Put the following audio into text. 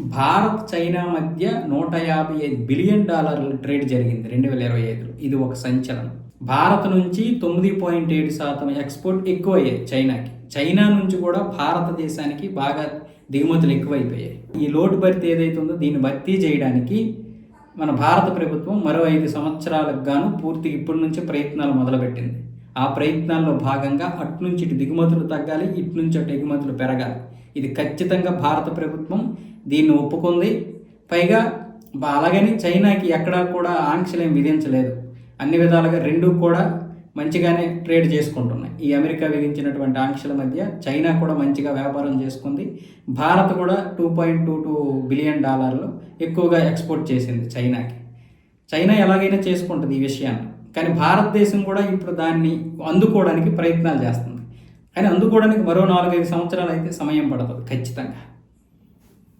Bharat China మధ్య నూట యాభై ఐదు బిలియన్ డాలర్ల ట్రేడ్ జరిగింది రెండు వేల ఇరవై ఐదులో. ఇది ఒక సంచలనం. భారత్ నుంచి తొమ్మిది పాయింట్ ఏడు శాతం ఎక్స్పోర్ట్ ఎక్కువ అయ్యాయి చైనాకి. చైనా నుంచి కూడా భారతదేశానికి బాగా దిగుమతులు ఎక్కువైపోయాయి. ఈ లోటు భర్తీ ఏదైతే ఉందో దీన్ని భర్తీ చేయడానికి మన భారత ప్రభుత్వం మరో ఐదు సంవత్సరాలకు గాను పూర్తి ఇప్పటి నుంచే ప్రయత్నాలు మొదలుపెట్టింది. ఆ ప్రయత్నాల్లో భాగంగా అటు నుంచి ఇటు దిగుమతులు తగ్గాలి ఇటు నుంచి అటు ఎగుమతులు పెరగాలి. ఇది ఖచ్చితంగా భారత ప్రభుత్వం దీన్ని ఒప్పుకుంది. పైగా అలాగని చైనాకి ఎక్కడా కూడా ఆంక్షలు విధించలేదు. అన్ని విధాలుగా రెండు కూడా మంచిగానే ట్రేడ్ చేసుకుంటున్నాయి. ఈ అమెరికా విధించినటువంటి ఆంక్షల మధ్య చైనా కూడా మంచిగా వ్యాపారం చేసుకుంది. భారత్ కూడా two point two two billion డాలర్లు ఎక్కువగా ఎక్స్పోర్ట్ చేసింది చైనాకి. చైనా ఎలాగైనా చేసుకుంటుంది ఈ విషయాన్ని. కానీ భారతదేశం కూడా ఇప్పుడు దాన్ని అందుకోవడానికి ప్రయత్నాలు చేస్తుంది. కానీ అందుకోవడానికి మరో నాలుగైదు సంవత్సరాలు అయితే సమయం పడుతుంది ఖచ్చితంగా.